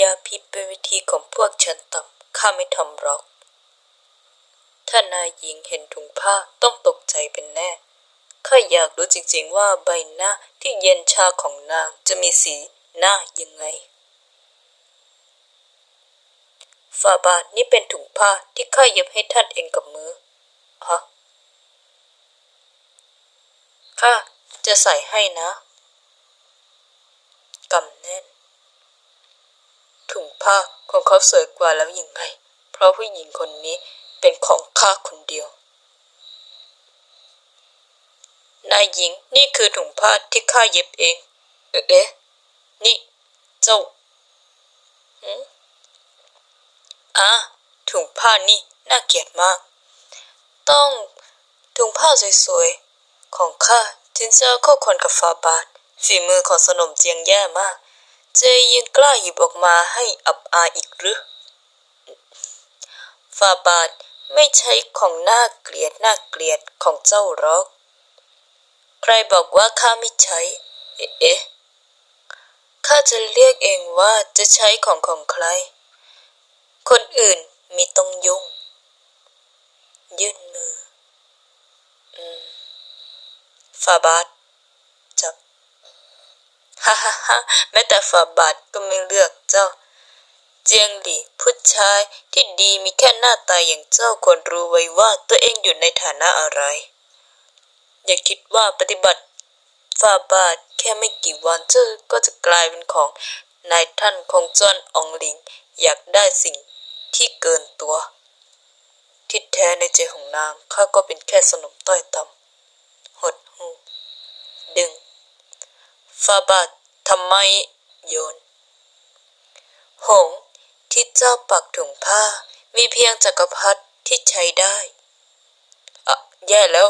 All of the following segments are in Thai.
ยาพิษเป็นวิธีของพวกฉันต่ำข้าไม่ทำหรอก ถ้านายหญิงเห็นถุงผ้าต้องตกใจเป็นแน่ข้าอยากรู้จริงๆว่าใบหน้าที่เย็นชาของนางจะมีสีหน้ายังไงฝาบาทนี่เป็นถุงผ้าที่ข้าเย็บให้ท่านเองกับมือฮะข้าจะใส่ให้นะกำแน่น ถุงผ้าของเขาสวยกว่าแล้วยังไง เพราะผู้หญิงคนนี้เป็นของข้าคนเดียวนายหญิงนี่คือถุงผ้าที่ข้าเย็บเอง เอ๊ะ นี่ เจ้าหืมอะถุงผ้านี่น่าเกลียดมาก ต้องถุงผ้าสวยๆ ของข้าถึงจะเข้าคนกับฟาบาทฝีมือของสนมเจียงแย่มาก เจยังกล้าหยิบออกมาให้อับอายอีกหรือฟาบาทไม่ใช่ของน่าเกลียดน่าเกลียดของเจ้าหรอก ใครบอกว่าข้าไม่ใช้ เอ๊ะเอ๊ะข้าจะเรียกเองว่าจะใช้ของของใคร คนอื่นมีต้องยุ่ง ยื่นมือ อืมฟาบาท ฮ่าฮ่าฮ่าแม้แต่ฟาบาทก็ไม่เลือกเจ้า เจียงหลี่ผู้ชายที่ดีมีแค่หน้าตาอย่างเจ้าควรรู้ไว้ว่าตัวเองอยู่ในฐานะอะไร อย่าคิดว่าปฏิบัติฟาบาทแค่ไม่กี่วันเจ้าก็จะกลายเป็นของนายท่านของจวนอองหลิงอยากได้สิ่งที่เกินตัว ที่แท้ในใจของนางข้าก็เป็นแค่สนมต้อยต่ำหดหูดึงฟาบาท ทำไมโยน หงที่เจ้าปักถุงผ้ามีเพียงจักรพรรดิที่ใช้ได้อะแย่แล้ว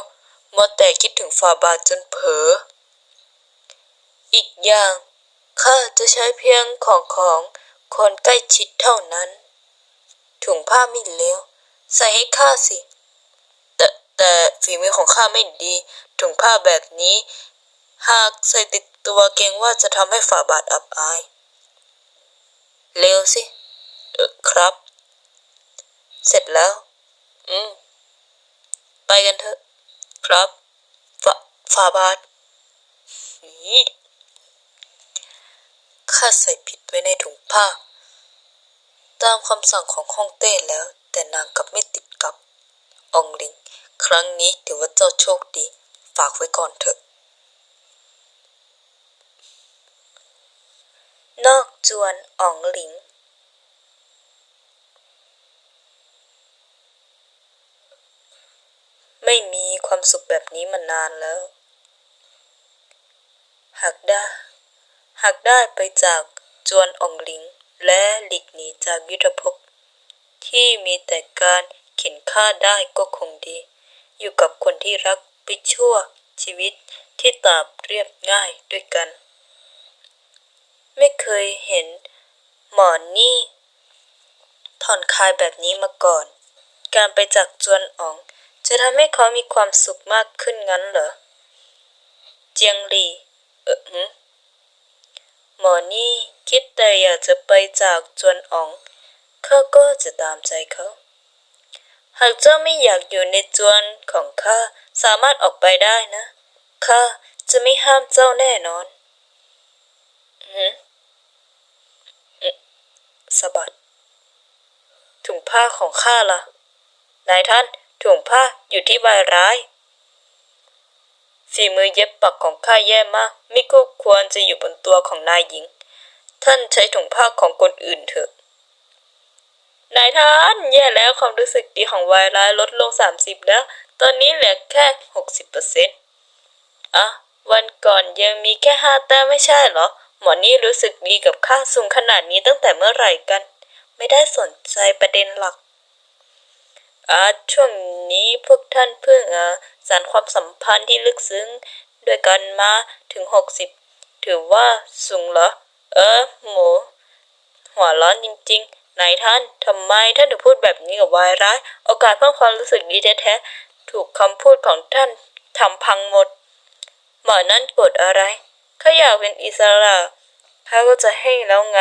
มัวแต่คิดถึงฟาบาทจนเผลอ อีกอย่างข้าจะใช้เพียงของของคนใกล้ชิดเท่านั้น ถุงผ้าไม่เลวใส่ให้ข้าสิ แต่แต่ฝีมือของข้าไม่ดี ถุงผ้าแบบนี้ หากใส่ติด ตัวเกรงว่าจะทำให้ฝ่าบาทอับอาย เร็วสิ เออครับ เสร็จแล้ว อืม ไปกันเถอะ ครับฝาฝ่าบาทอีข้าใส่ผิดไว้ในถุงผ้า ตามคำสั่งของฮ่องเต้แล้ว แต่นางกลับไม่ติดกับอองลิง ครั้งนี้ถือว่าเจ้าโชคดี ฝากไว้ก่อนเถอะ นอกจวนอ๋องหลิง ไม่มีความสุขแบบนี้มานานแล้ว หากได้ หากได้ไปจากจวนอ่องหลิง และหลีกหนีจากยุทธภพ ที่มีแต่การเข็นฆ่าได้ก็คงดี อยู่กับคนที่รักไปชั่วชีวิตที่ตาบเรียบง่ายด้วยกัน ไม่เคยเห็นหมอนี่ผ่อนคลายแบบนี้มาก่อน การไปจากจวนอ๋อง จะทำให้เขามีความสุขมากขึ้นงั้นเหรอ เจียงหลี่เออหืมหมอนี่คิดแต่อยากจะไปจากจวนอ๋อง ข้าก็จะตามใจเขา หากเจ้าไม่อยากอยู่ในจวนของข้าสามารถออกไปได้นะ ข้าจะไม่ห้ามเจ้าแน่นอนหือืม สะบัด ถุงผ้าของข้าล่ะ นายท่านถุงผ้าอยู่ที่ใบร้ายฝีมือเย็บปักของข้าแย่มากไม่คู่ควรจะอยู่บนตัวของนายหญิง ท่านใช้ถุงผ้าของคนอื่นเถอะ นายท่านแย่แล้วความรู้สึกดีของวายร้ายลดลง 30 แล้ว ตอนนี้เหลือแค่ 60%อะ วันก่อนยังมีแค่ห้าแต้มไม่ใช่เหรอ หมอนี่รู้สึกดีกับข้าสูงขนาดนี้ตั้งแต่เมื่อไหร่กัน ไม่ได้สนใจประเด็นหลักอาช่วงนี้พวกท่านเพิ่งสานความสัมพันธ์ที่ลึกซึ้งด้วยกันมาถึง60ถือว่าสูงเหรอ เออ หมู หัวร้อนจริงๆนายท่านทำไมท่านถึงพูดแบบนี้กับวายร้าย โอกาสเพิ่มความรู้สึกดีแท้ๆถูกคำพูดของท่านทำพังหมดหมอนั่นกรธอะไร ข้าอยากเป็นอิสระข้าก็จะให้แล้วไง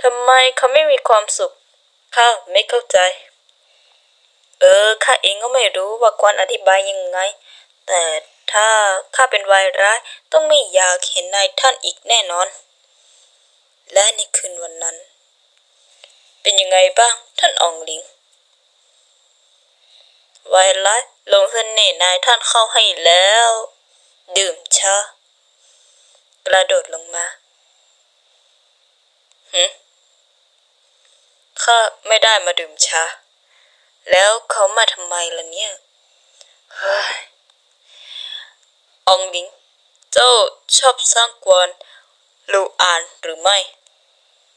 ททำไมเขาไม่มีความสุขข้าไม่เข้าใจ เออข้าเองก็ไม่รู้ว่าควรอธิบายยังไง แต่ถ้าข้าเป็นวายร้ายต้องไม่อยากเห็นนายท่านอีกแน่นอน และในคืนวันนั้น เป็นยังไงบ้างท่านอองหลิงวายร้ายลงเสน่ห์นายท่านเข้าให้แล้ว ดื่มชา กระโดดลงมาหืมข้าไม่ได้มาดื่มชา แล้วเขามาทำไมล่ะเนี่ย เฮ้ย องลิง เจ้าชอบสร้างกวนลูอ่านหรือไม่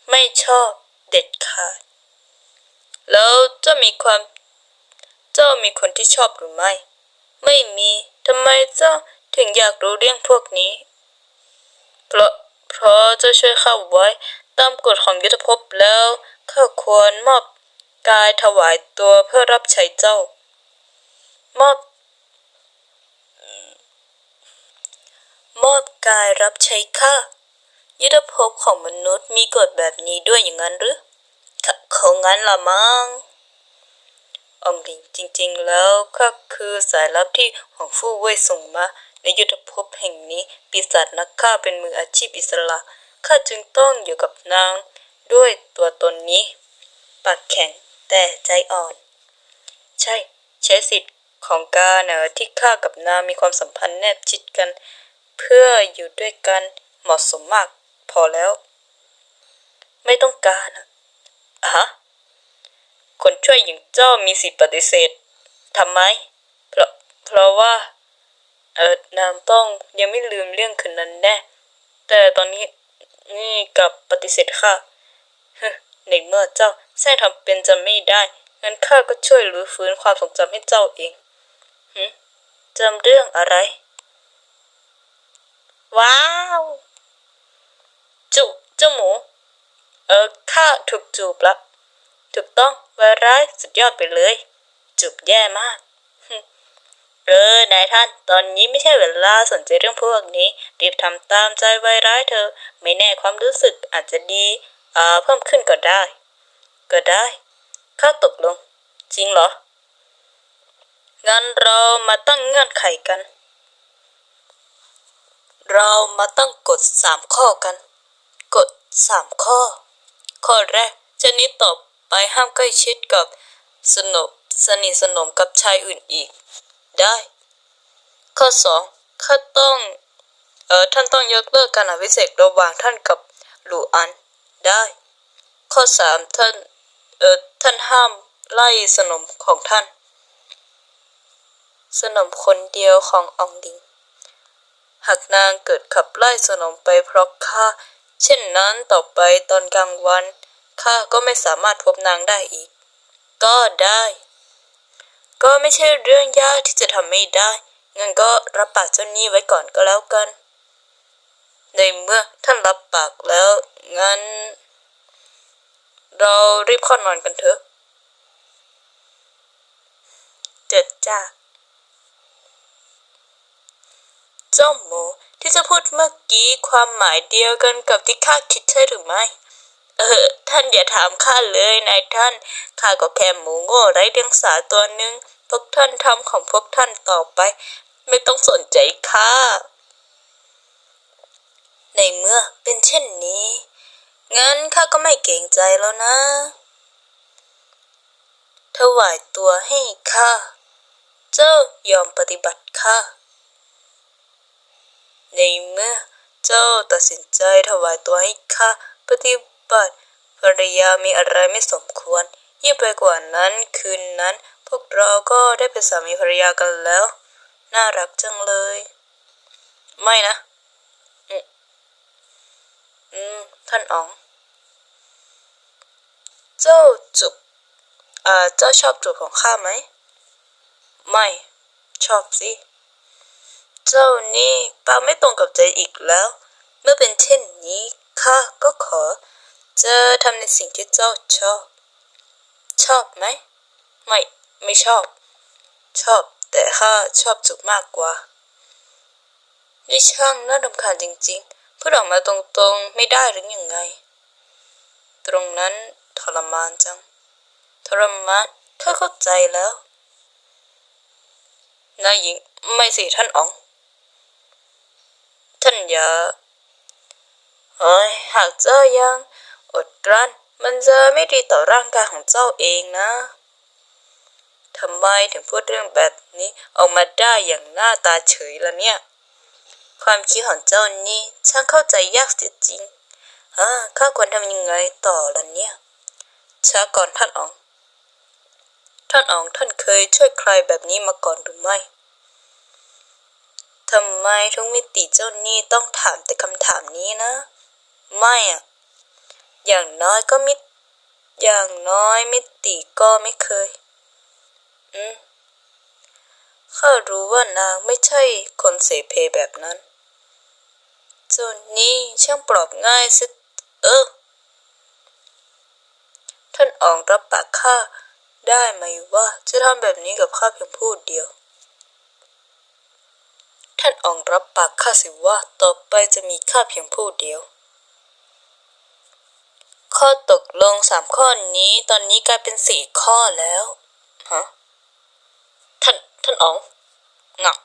ไม่ชอบเด็ดขาด แล้วเจ้ามีความ เจ้ามีคนที่ชอบหรือไม่ ไม่มี ทำไมเจ้าถึงอยากรู้เรื่องพวกนี้ เพราะเพราะจ้าช่วยข้าไว้ตามกฎของยุทธภพแล้วข้าควรมอบกายถวายตัวเพื่อรับใช้เจ้า มอบ มอบกายรับใช้ข้ายุทธภพของมนุษย์มีกฎแบบนี้ด้วยอย่างนั้นหรือขเขางั้นละมั้งอองหลิงจริง ๆ แล้วข้าคือสายลับที่หวงฟู่เว่ยส่งมา ในยุทธภพแห่งนี้ปีศาจนักฆ่าเป็นมืออาชีพอิสระข้าจึงต้องอยู่กับนาง ด้วยตัวตนนี้ ปากแข็งแต่ใจอ่อน ใช่ใช้สิทธิ์ของกาเนอที่ข้ากับนางมีความสัมพันธ์แนบชิดกัน เพื่ออยู่ด้วยกันเหมาะสมมาก พอแล้ว ไม่ต้องการอะอะฮะคนช่วยอย่างเจ้ามีสิทธิปฏิเสธทำไมเพราะเพราะว่า เออนางต้องยังไม่ลืมเรื่องคืนนั้นแน่ แต่ตอนนี้นี่กับปฏิเสธข้าในเมื่อเจ้าแท้ทำเป็นจำไม่ได้ งั้นข้าก็ช่วยรื้อฟื้นความทรงจำให้เจ้าเองหึจำเรื่องอะไร ว้าว จุเจ้าหมู เออข้าถูกจูบละ ถูกต้องไวร้ายสุดยอดไปเลย จูบแย่มาก เออนายท่าน ตอนนี้ไม่ใช่เวลาสนใจเรื่องพวกนี้ รีบทำตามใจไวร้ายเธอ ไม่แน่ความรู้สึกอาจจะดีอ่าเพิ่มขึ้นก็ได้ ก็ได้ ข้าตกลง จริงเหรอ งั้นเรามาตั้งเงื่อนไขกัน เรามาตั้งกฎสามข้อกัน กฎสามข้อ ข้อแรกชนิดต่อไปห้ามใกล้ชิดกับสนบสนิทสนมกับชายอื่นอีก ได้ ข้อสองข้าต้องเออท่านต้องยกเลิกการอภิเษกระหว่างท่านกับหลูอันได้ ข้อสามท่านเออท่านห้ามไล่สนมของท่าน สนมคนเดียวของอองดิง หากนางเกิดขับไล่สนมไปเพราะข้าเช่นนั้นต่อไปตอนกลางวันข้าก็ไม่สามารถพบนางได้อีก ก็ได้ ก็ไม่ใช่เรื่องยากที่จะทำไม่ได้ งั้นก็รับปากเจ้าหนี้ไว้ก่อนก็แล้วกัน ในเมื่อท่านรับปากแล้ว งั้น เรารีบเข้านอนกันเถอะเจ็ดจ้าเจ้าหมูที่จะพูดเมื่อกี้ความหมายเดียวกันกับที่ข้าคิดใช่หรือไม่ เออ ท่านอย่าถามข้าเลยนายท่าน ข้าก็แค่หมูโง่ไร้เดียงสาตัวหนึ่งพวกท่านทำของพวกท่านต่อไป ไม่ต้องสนใจข้า ในเมื่อเป็นเช่นนี้ งั้นข้าก็ไม่เกรงใจแล้วนะ ถวายตัวให้ข้า เจ้ายอมปฏิบัติข้า ในเมื่อเจ้าตัดสินใจถวายตัวให้ข้าปฏิ บัติภรรยามีอะไรไม่สมควร ยิ่งไปกว่านั้นคืนนั้น พวกเราก็ได้เป็นสามีภรรยากันแล้ว น่ารักจังเลย ไม่นะ อืม ท่านอ๋อง เจ้าจุบอ่าเจ้าชอบจูบของข้าไหม ไม่ ชอบสิ เจ้านี่ปาไม่ตรงกับใจอีกแล้ว เมื่อเป็นเช่นนี้ข้าก็ขอ จะทำในสิ่งที่เจ้าชอบ ชอบไหม ไม่ ไม่ชอบ ชอบ แต่ข้าชอบจุกมากกว่านี่ช่างน่ารำคาญจริงๆ พูดออกมาตรงๆ ไม่ได้หรืออยังไง ตรงนั้นทรมานจัง ทรมานเธอเข้าใจแล้วนายหญิง ไม่สิท่านอ๋อง ท่านอย่าเฮ้ยหากเจ้ายัง อดกลั้น มันจะไม่ดีต่อร่างกายของเจ้าเองนะทำไมถึงพูดเรื่องแบบนี้ออกมาได้อย่างหน้าตาเฉยละเนี่ย ความคิดของเจ้านี่ช่างเข้าใจยากเสียจริงฮะข้าควรทำยังไงต่อละเนี่ยช้าก่อนท่านอ๋อง ท่านอ๋องท่านเคยช่วยใครแบบนี้มาก่อนหรือไม่ทำไมทุกมิติเจ้านี่ต้องถามแต่คำถามนี้นะ ไม่อะ อย่างน้อยก็มิอย่างน้อยมิติก็ไม่เคย อืมข้ารู้ว่านางไม่ใช่คนเสเพแบบนั้นเจ้านี่ช่างปลอบง่ายสิเออ ท่านอองรับปากข้าได้ไหมว่าจะทำแบบนี้กับข้าเพียงผู้เดียว ท่านอองรับปากข้าสิว่าต่อไปจะมีข้าเพียงผู้เดียว ข้อตกลงสามข้อนี้ ตอนนี้กลายเป็นสี่ข้อแล้วฮะท่านท่านอ๋องงัก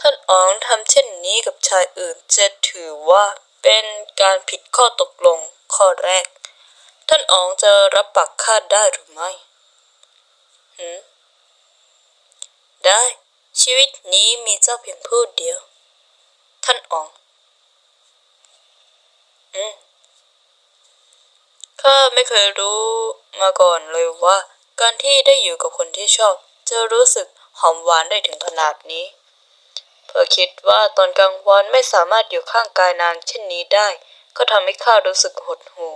ท่านอ๋องทำเช่นนี้กับชายอื่นจะถือว่าเป็นการผิดข้อตกลงข้อแรก ท่านอ๋องจะรับปากข้าได้หรือไม่หืมได้ชีวิตนี้มีเจ้าเพียงผู้เดียว ท่านอ๋อง อืม ข้าไม่เคยรู้มาก่อนเลยว่า การที่ได้อยู่กับคนที่ชอบ จะรู้สึกหอมหวานได้ถึงขนาดนี้ เพื่อคิดว่าตอนกลางวันไม่สามารถอยู่ข้างกายนางเช่นนี้ได้ ก็ทำให้ข้ารู้สึกหดหู่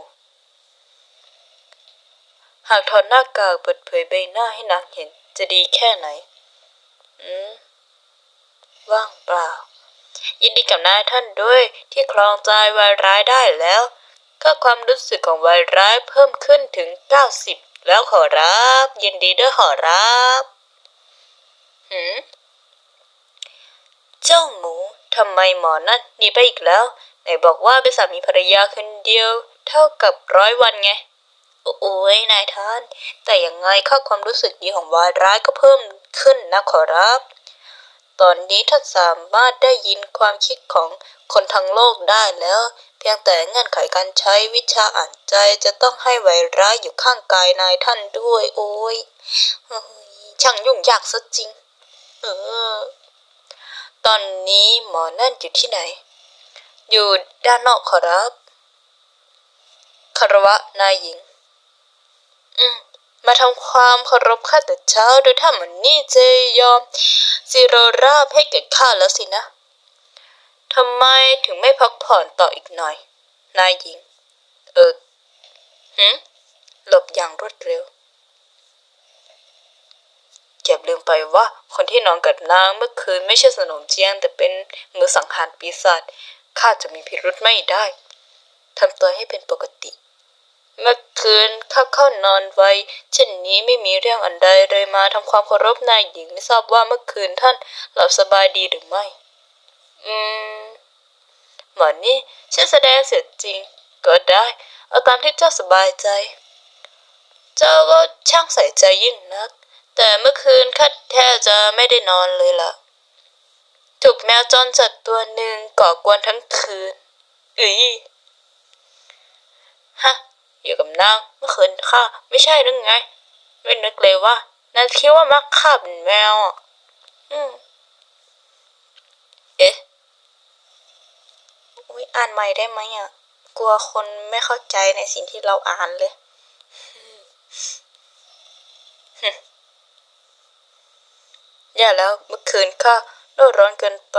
หากถอดหน้ากากเปิดเผยใบหน้าให้นางเห็น จะดีแค่ไหน อืม ว่างเปล่า ยินดีกับนายท่านด้วยที่ครองใจวายร้ายได้แล้ว ก็ความรู้สึกของวายร้ายเพิ่มขึ้นถึง 90 แล้วขอรับ ยินดีด้วยขอรับหืมเจ้าหมูทำไมหมอนั่นหนีไปอีกแล้วไหนบอกว่าเป็นสามีภรรยาคนเดียว เท่ากับร้อยวันไง โอ้ยนายท่าน แต่ยังไงค่าความรู้สึกดีของวายร้ายก็เพิ่มขึ้นนะขอรับ ตอนนี้ท่านสามารถได้ยินความคิดของคนทั้งโลกได้แล้ว เพียงแต่เงื่อนไขการใช้วิชาอ่านใจจะต้องให้ไวร้ายอยู่ข้างกายนายท่านด้วย โอ้ยช่างยุ่งยากซะจริง เออ ตอนนี้หมอนั่นอยู่ที่ไหน อยู่ด้านนอกขอรับคารวะนายหญิง อืมมาทำความเคารพข้าแต่เช้าโดยถ้ามันนี่จะยอมสิโรราบให้แก่ข้าแล้วสินะ ทำไมถึงไม่พักผ่อนต่ออีกหน่อย นายหญิง เออหืมหลบอย่างรวดเร็วเก็บลืมไปว่าคนที่นอนกับนางเมื่อคืนไม่ใช่สนมเจียง แต่เป็นมือสังหารปีศาจข้าจะมีพิรุธไม่ได้ทำตัวให้เป็นปกติ เมื่อคืนข้าเข้านอนไวเช่นนี้ไม่มีเรื่องอันใดเลยมาทำความเคารพนายหญิงไม่ทราบว่าเมื่อคืนท่านหลับสบายดีหรือไม่ อืมหมอนนี่ฉันแสดงเสร็จริง ก็ได้ เอาตามที่เจ้าสบายใจ เจ้าก็ช่างใส่ใจยิ่งนัก แต่เมื่อคืนข้าแทบจะไม่ได้นอนเลยล่ะ ถูกแมวจรจัดตัวหนึ่งก่อกวนทั้งคืนอือฮะอยู่กับนางเมื่อคืนข้าไม่ใช่หรือไง ไม่นึกเลยว่านางคิดว่ามักข้าเป็นแมวอะอืมเอ๊ะ ยอ่านใหม่ได้ไหมอะ กลัวคนไม่เข้าใจในสิ่งที่เราอ่านเลยอย่าแล้วเมื่อคืนข้าโลดร้อนเกินไป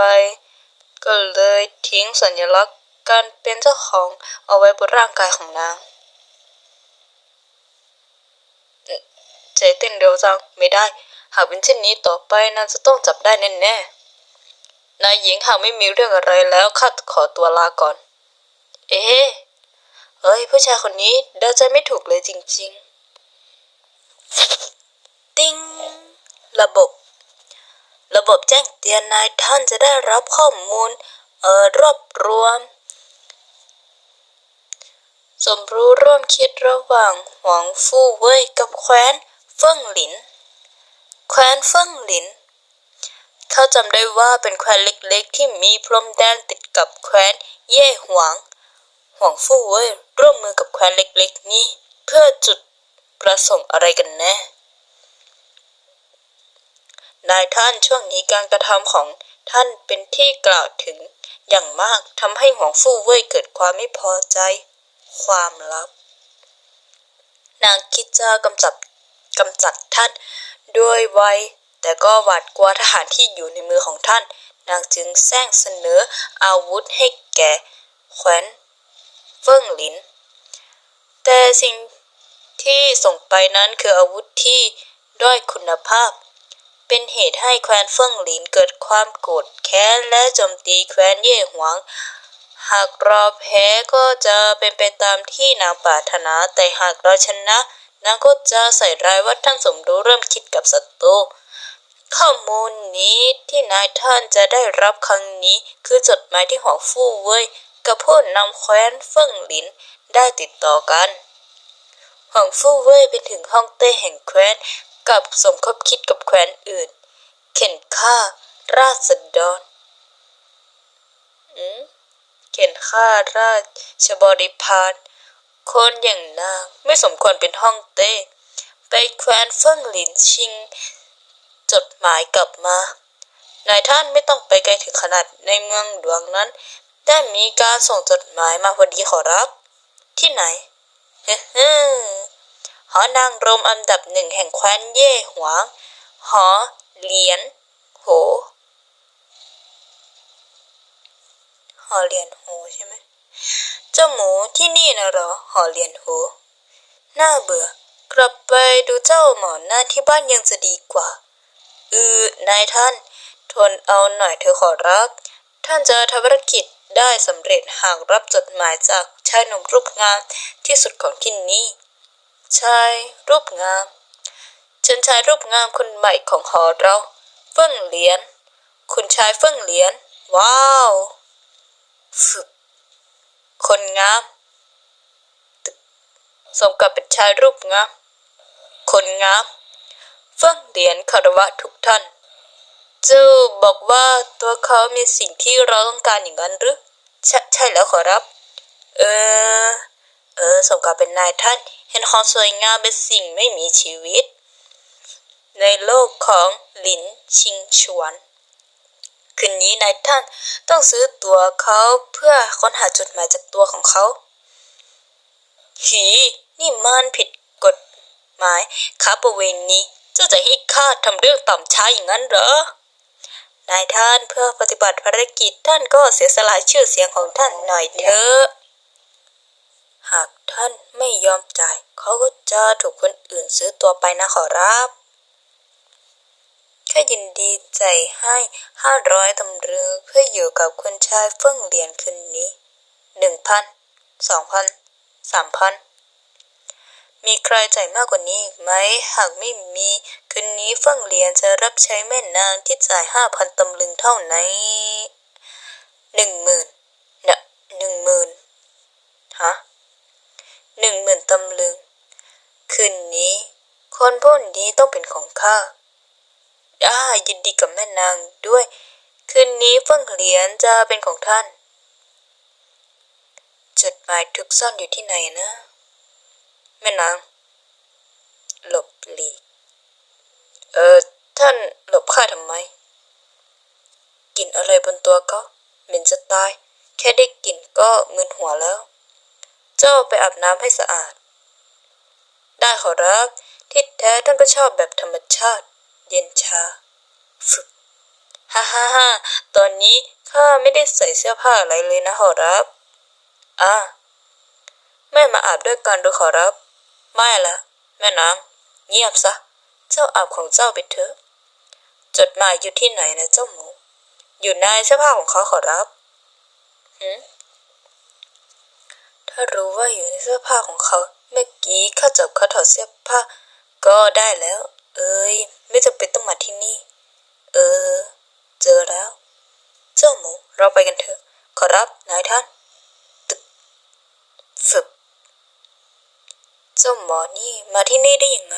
ก็เลยทิ้งสัญลักษณ์การเป็นเจ้าของเอาไว้บนร่างกายของนางเอ่อใจเต้นเร็วจังไม่ได้ หากเป็นเช่นนี้ต่อไปนางจะต้องจับได้แน่ๆ นายหญิงหากไม่มีเรื่องอะไรแล้วข้าขอตัวลาก่อน เอ๊ะเฮ้ยผู้ชายคนนี้เดาใจไม่ถูกเลยจริง ๆ ติ้ง ระบบ ระบบแจ้งเตือนนายท่านจะได้รับข้อมูล เอ่อรวบรวม สมรู้ร่วมคิดระหว่างหวังฟู่เว่ยกับแคว้นเฟิ่งหลิน แคว้นเฟิ่งหลิน เขาจำได้ว่าเป็นแคว้นเล็กๆ ที่มีพรมแดนติดกับแคว้นเย่หวง หวังฟู่เว่ยร่วมมือกับแคว้นเล็กๆ นี้ เพื่อจุดประสงค์อะไรกันแน่นายท่านช่วงนี้การกระทำของท่านเป็นที่กล่าวถึงอย่างมากทำให้หวงฟู่เว่ยเกิดความไม่พอใจ ความลับ นางคิดจะกำจัดกำจัดท่านด้วยไว แต่ก็หวาดกลัวทหารที่อยู่ในมือของท่าน นางจึงแซงเสนออาวุธให้แก่แคว้นเฟิ่งหลิน แต่สิ่งที่ส่งไปนั้นคืออาวุธที่ด้อยคุณภาพ เป็นเหตุให้แคว้นเฟิ่งหลินเกิดความโกรธแค้นและโจมตีแคว้นเย่หวง หากเราแพ้ก็จะเป็นไปตามที่นางปรารถนา แต่หากเราชนะนางก็จะใส่ร้ายว่าท่านสมรู้เริ่มคิดกับศัตรู ข้อมูลนี้ที่นายท่านจะได้รับครั้งนี้ คือจดหมายที่หวงฟู่เว่ยกับผู้นำแคว้นเฟิ่งหลินได้ติดต่อกันหวังฟู่เว่ยไปถึงห้องเต้แห่งแคว้นกับสมคบคิดกับแคว้นอื่น เข็นฆ่า ราษฎรอืมเข็นฆ่าราชบริพารคนอย่างนางไม่สมควรเป็นห้องเต้ ไปแคว้นเฟิ่งหลินชิง จดหมายกลับมานายท่านไม่ต้องไปไกลถึงขนาดในเมืองหลวงนั้น ได้มีการส่งจดหมายมาพอดีขอรับ ที่ไหนเฮ้อหอนางรมอันดับหนึ่งแห่งแคว้นเย่หวางหอเหลียนโหหอเหลียนโหใช่ไหมเจ้าหมูที่นี่นะหรอหอเหลียนโหน่าเบื่อ กลับไปดูเจ้าหมอหน้าที่บ้านยังจะดีกว่า อือนายท่าน ทนเอาหน่อยเธอขอรับ ท่านจะทำภารกิจได้สำเร็จหากรับจดหมายจากชายหนุ่มรูปงามที่สุดของที่นี่ชายรูปงามฉันชายรูปงามคนใหม่ของหอเราเฟิ่งเหลียนคุณชายเฟิ่งเหลียนว้าวฝึกคนงามสมกับเป็นชายรูปงามคนงาม ฟิ่งเหลียนคารวะทุกท่าน เจ้าบอกว่าตัวเขามีสิ่งที่เราต้องการอย่างนั้นหรือ ใช่ใช่แล้วขอรับ เออ เออสมกับเป็นนายท่าน เห็นความสวยงามเป็นสิ่งไม่มีชีวิต ในโลกของหลินชิงชวนคืนนี้นายท่านต้องซื้อตัวเขาเพื่อค้นหาจุดหมายจากตัวของเขา หี นี่มันผิดกฎหมายค้าประเวณีเจ้าจะให้ข้าทำเรื่องต่ำช้าอย่างนั้นเหรอนายท่านเพื่อปฏิบัติภารกิจท่านก็เสียสละชื่อเสียงของท่านหน่อยเถอะหากท่านไม่ยอมจ่าย เขาก็จะถูกคนอื่นซื้อตัวไปนะขอรับข้ายินดีใจให้ห้าร้อยตำรึงเพื่ออยู่กับคุณชายเฟิ่องเหรียญคืนนี้หนึ่งพันสองพันสามพัน มีใครจ่ายมากกว่านี้อีกไหม หากไม่มี คืนนี้เฟิ่งเหรียญจะรับใช้แม่นางที่จ่ายห้าพันตำลึงเท่านั้นหนึ่งหมื่นนะหนึ่งหมื่นฮะหนึ่งหมื่นตำลึง คืนนี้ คนพวกนี้ต้องเป็นของข้าอ่ายินดีกับแม่นางด้วย คืนนี้เฟิ่งเหรียญจะเป็นของท่าน จดหมายทุกซ่อนอยู่ที่ไหนนะ แม่นาง หลบหลีก เออ ท่านหลบข้าทำไมกินอะไรบนตัวเขาเหม็นจะตาย แค่ได้กลิ่นก็มึนหัวแล้ว เจ้าไปอาบน้ำให้สะอาด ได้ขอรับที่แท้ท่านก็ชอบแบบธรรมชาติ เย็นชาฝึกฮ่าฮ่าฮ่าตอนนี้ข้าไม่ได้ใส่เสื้อผ้าอะไรเลยนะขอรับ อ่าแม่มาอาบด้วยกันดูขอรับ ไม่ละแม่นางเงียบซะ เจ้าอาบของเจ้าไปเถอะ จดหมายอยู่ที่ไหนนะเจ้าหมู อยู่ในเสื้อผ้าของเขาขอรับหืมถ้ารู้ว่าอยู่ในเสื้อผ้าของเขา เมื่อกี้ข้าจับเขาถอดเสื้อผ้า ก็ได้แล้ว เอ้ย ไม่จำเป็นต้องมาที่นี่ เออ เจอแล้ว เจ้าหมู เราไปกันเถอะ ขอรับนายท่าน ตึกฝึบ เจ้าหมอนี่มาที่นี่ได้ยังไง